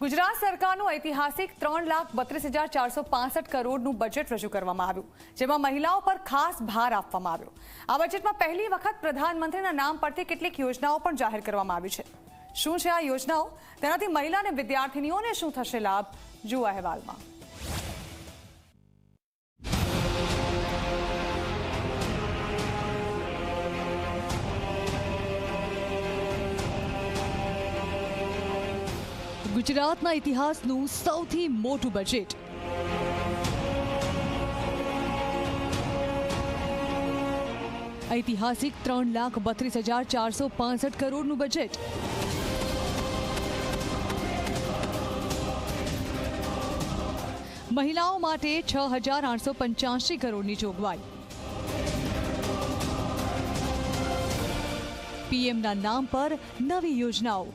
ગુજરાત સરકારનું ઐતિહાસિક ત્રણ લાખ બત્રીસ હજાર ચારસો પાસઠ કરોડનું બજેટ રજૂ કરવામાં આવ્યું, જેમાં મહિલાઓ પર ખાસ ભાર આપવામાં આવ્યો. આ બજેટમાં પહેલી વખત પ્રધાનમંત્રીના નામ પરથી કેટલીક યોજનાઓ પણ જાહેર કરવામાં આવી છે. શું છે આ યોજનાઓ? તેનાથી મહિલા અને વિદ્યાર્થીનીઓને શું થશે લાભ? જુઓ અહેવાલમાં. ગુજરાતના ઇતિહાસનું સૌથી મોટું બજેટ ઐતિહાસિક ત્રણ લાખ બત્રીસ હજાર ચારસો પાસઠ કરોડનું બજેટ મહિલાઓ માટે છ હજાર આઠસો પંચ્યાસી કરોડની જોગવાઈ. પીએમના નામ પર નવી યોજનાઓ.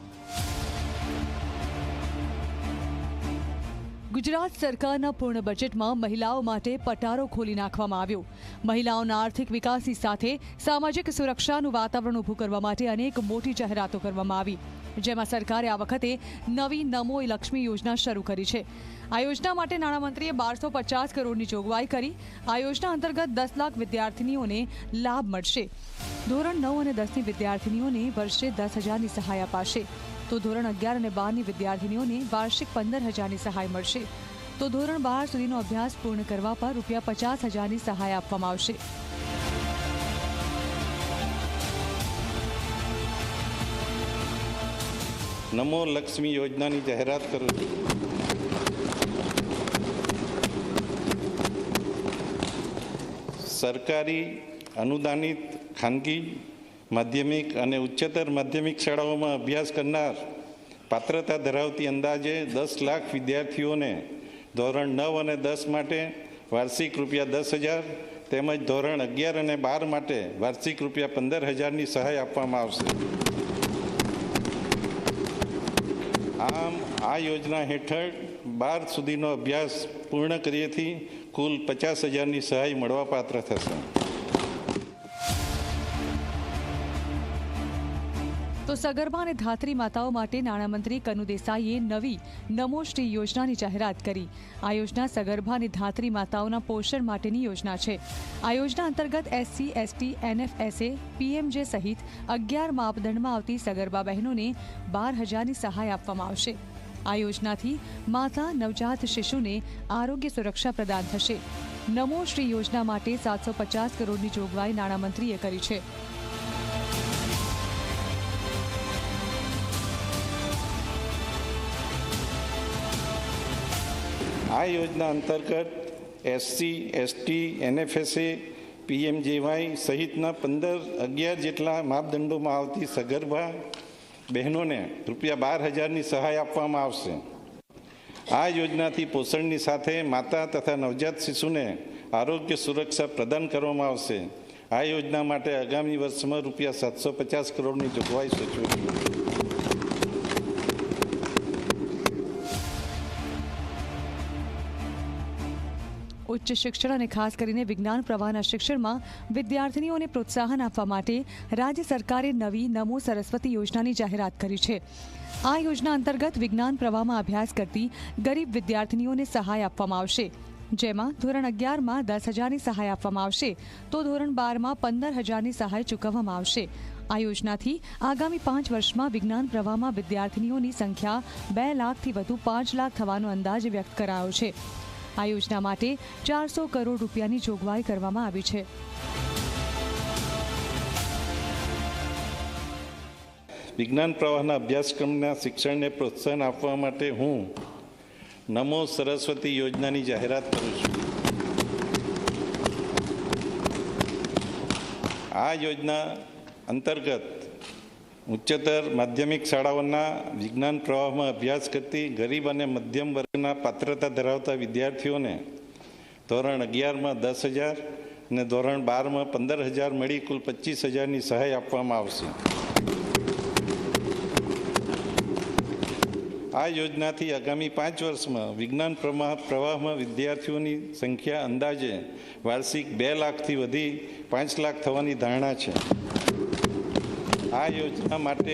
ગુજરાત સરકારના પૂર્ણ બજેટમાં મહિલાઓ માટે પટારો ખોલી નાખવામાં આવ્યો. મહિલાઓના આર્થિક વિકાસની સાથે સામાજિક સુરક્ષાનું વાતાવરણ ઊભું કરવા માટે અનેક મોટી જાહેરાતો કરવામાં આવી. જેમાં સરકારે આ વખતે નવી નમો લક્ષ્મી યોજના શરૂ કરી છે. આ યોજના માટે નાણામંત્રીએ બારસો પચાસ કરોડની જોગવાઈ કરી. આ યોજના અંતર્ગત દસ લાખ વિદ્યાર્થીનીઓને લાભ મળશે. ધોરણ નવ અને દસની વિદ્યાર્થીનીઓને વર્ષે દસ હજારની સહાય અપાશે. તો ધોરણ અગિયાર અને બારની વિદ્યાર્થીનીઓને વાર્ષિક પંદર હજારની સહાય મળશે. તો ધોરણ બાર સુધીનો અભ્યાસ પૂર્ણ કરવા પર રૂપિયા પચાસ હજારની સહાય આપવામાં આવશે. નમો લક્ષ્મી યોજનાની જાહેરાત કરું છું. સરકારી અનુદાનિત ખાનગી માધ્યમિક અને ઉચ્ચતર માધ્યમિક શાળાઓમાં અભ્યાસ કરનાર પાત્રતા ધરાવતી અંદાજે દસ લાખ વિદ્યાર્થીઓને ધોરણ નવ અને દસ માટે વાર્ષિક રૂપિયા દસ હજાર તેમજ ધોરણ અગિયાર અને બાર માટે વાર્ષિક રૂપિયા પંદર હજારની સહાય આપવામાં આવશે. આમ, આ યોજના હેઠળ બાર સુધીનો અભ્યાસ પૂર્ણ કરીએથી કુલ પચાસ હજારની સહાય મળવાપાત્ર થશે. તો સગર્ભા અને ધાત્રી માતાઓ માટે નાણામંત્રી કનુ દેસાઈએ નવી નમો શ્રી યોજનાની જાહેરાત કરી. આ યોજના સગર્ભા અને ધાત્રી માતાઓના પોષણ માટેની યોજના છે. આ યોજના અંતર્ગત એસસી, એસટી, એનએફએસએ, પીએમજે સહિત અગિયાર માપદંડમાં આવતી સગર્ભા બહેનોને બાર હજારની સહાય આપવામાં આવશે. આ યોજનાથી માતા, નવજાત શિશુને આરોગ્ય સુરક્ષા પ્રદાન થશે. નમો શ્રી યોજના માટે સાતસો પચાસ કરોડની જોગવાઈ નાણામંત્રીએ કરી છે. આ યોજના અંતર્ગત એસસી એસટી એનએફએસએ પીએમજેવાય સહિતના પંદર, અગિયાર જેટલા માપદંડોમાં આવતી સગર્ભા બહેનોને રૂપિયા બાર હજારની સહાય આપવામાં આવશે. આ યોજનાથી પોષણની સાથે માતા તથા નવજાત શિશુને આરોગ્ય સુરક્ષા પ્રદાન કરવામાં આવશે. આ યોજના માટે આગામી વર્ષમાં રૂપિયા સાતસો પચાસ કરોડની જોગવાઈ સૂચવી ઉચ્ચ શિક્ષણ અને ખાસ કરીને વિજ્ઞાન પ્રવાહના શિક્ષણમાં વિદ્યાર્થીનીઓને પ્રોત્સાહન આપવા માટે રાજ્ય સરકારે નવી નમો સરસ્વતી યોજનાની જાહેરાત કરી છે. આ યોજના અંતર્ગત વિજ્ઞાન પ્રવાહમાં અભ્યાસ કરતી ગરીબ વિદ્યાર્થીનીઓને સહાય આપવામાં આવશે. જેમાં ધોરણ અગિયારમાં દસ હજારની સહાય આપવામાં આવશે, તો ધોરણ બારમાં પંદર હજારની સહાય ચૂકવવામાં આવશે. આ યોજનાથી આગામી પાંચ વર્ષમાં વિજ્ઞાન પ્રવાહમાં વિદ્યાર્થીનીઓની સંખ્યા બે લાખથી વધુ પાંચ લાખ થવાનો અંદાજ વ્યક્ત કરાયો છે. આ યોજના માટે ચારસો કરોડ રૂપિયાની જોગવાઈ કરવામાં આવી છે. વિજ્ઞાન પ્રવાહના અભ્યાસક્રમના શિક્ષણને પ્રોત્સાહન આપવા માટે હું નમો સરસ્વતી યોજનાની જાહેરાત કરું છું. આ યોજના અંતર્ગત ઉચ્ચતર માધ્યમિક શાળાઓના વિજ્ઞાન પ્રવાહમાં અભ્યાસ કરતી ગરીબ અને મધ્યમ વર્ગના પાત્રતા ધરાવતા વિદ્યાર્થીઓને ધોરણ અગિયારમાં દસ હજાર અને ધોરણ બારમાં પંદર હજાર મળી કુલ પચીસ હજારની સહાય આપવામાં આવશે. આ યોજનાથી આગામી પાંચ વર્ષમાં વિજ્ઞાન પ્રવાહ પ્રવાહમાં વિદ્યાર્થીઓની સંખ્યા અંદાજે વાર્ષિક બે લાખથી વધી પાંચ લાખ થવાની ધારણા છે. આ યોજના માટે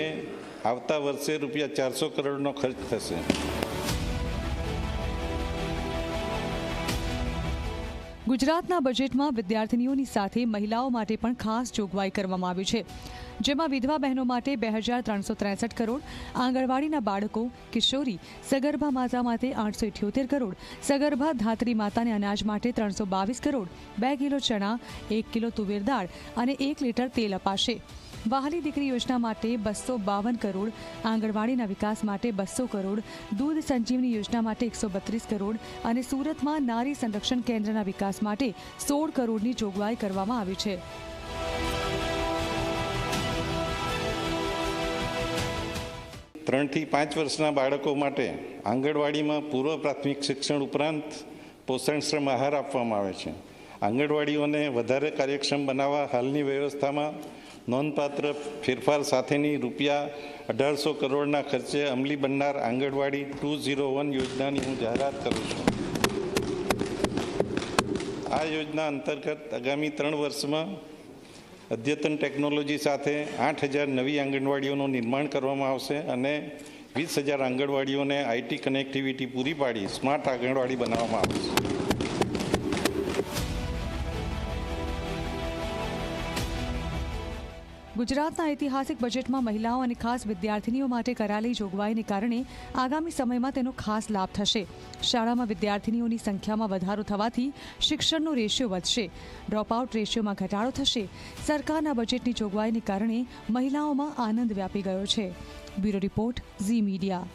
આવતા વર્ષે રૂપિયા ચારસો કરોડનો ખર્ચ થશે. ગુજરાતના બજેટમાં વિદ્યાર્થીનીઓની સાથે મહિલાઓ માટે પણ ખાસ જોગવાઈ કરવામાં આવી છે. જેમાં વિધવા બહેનો માટે બે હજાર ત્રણસો ત્રેસઠ કરોડ, આંગણવાડીના બાળકો, કિશોરી, સગર્ભા માતા માટે આઠસો ઇઠ્યોતેર કરોડ, સગર્ભા ધાત્રી માતાને અનાજ માટે ત્રણસો બાવીસ કરોડ, બે કિલો ચણા, એક કિલો તુવેર દાળ અને એક લીટર તેલ અપાશે. વહાલી દીકરી યોજના માટે બસો બાવન કરોડ, આંગણવાડીના વિકાસ માટે બસો કરોડ, દૂધ સંજીવની યોજના માટે એકસો બત્રીસ કરોડ અને સુરતમાં નારી સંરક્ષણ કેન્દ્રના વિકાસ માટે સોળ કરોડની જોગવાઈ કરવામાં આવી છે. ત્રણથી પાંચ વર્ષના બાળકો માટે આંગણવાડીમાં પૂર્વ પ્રાથમિક શિક્ષણ ઉપરાંત પોષણશ્રમ આહાર આપવામાં આવે છે. આંગણવાડીઓને વધારે કાર્યક્ષમ બનાવવા હાલની વ્યવસ્થામાં નોંધપાત્ર ફેરફાર સાથેની રૂપિયા અઢારસો કરોડના ખર્ચે અમલી બનનાર આંગણવાડી ટુ ઝીરો વન યોજનાની હું જાહેરાત કરું છું. આ યોજના અંતર્ગત આગામી ત્રણ વર્ષમાં અદ્યતન ટેકનોલોજી સાથે આઠ હજાર નવી આંગણવાડીઓનું નિર્માણ કરવામાં આવશે અને વીસ હજાર આંગણવાડીઓને આઈટી કનેક્ટિવિટી પૂરી પાડી સ્માર્ટ આંગણવાડી બનાવવામાં આવશે. ગુજરાતના ઐતિહાસિક બજેટમાં મહિલાઓ અને ખાસ વિદ્યાર્થિનીઓ માટે કરાયેલી જોગવાઈને કારણે આગામી સમયમાં તેનો ખાસ લાભ થશે. શાળામાં વિદ્યાર્થીનીઓની સંખ્યામાં વધારો થવાથી શિક્ષણનો રેશિયો વધશે. ડ્રોપઆઉટ રેશિયોમાં ઘટાડો થશે. સરકારના બજેટની જોગવાઈને કારણે મહિલાઓમાં આનંદ વ્યાપી ગયો છે. Bureau report Zee media.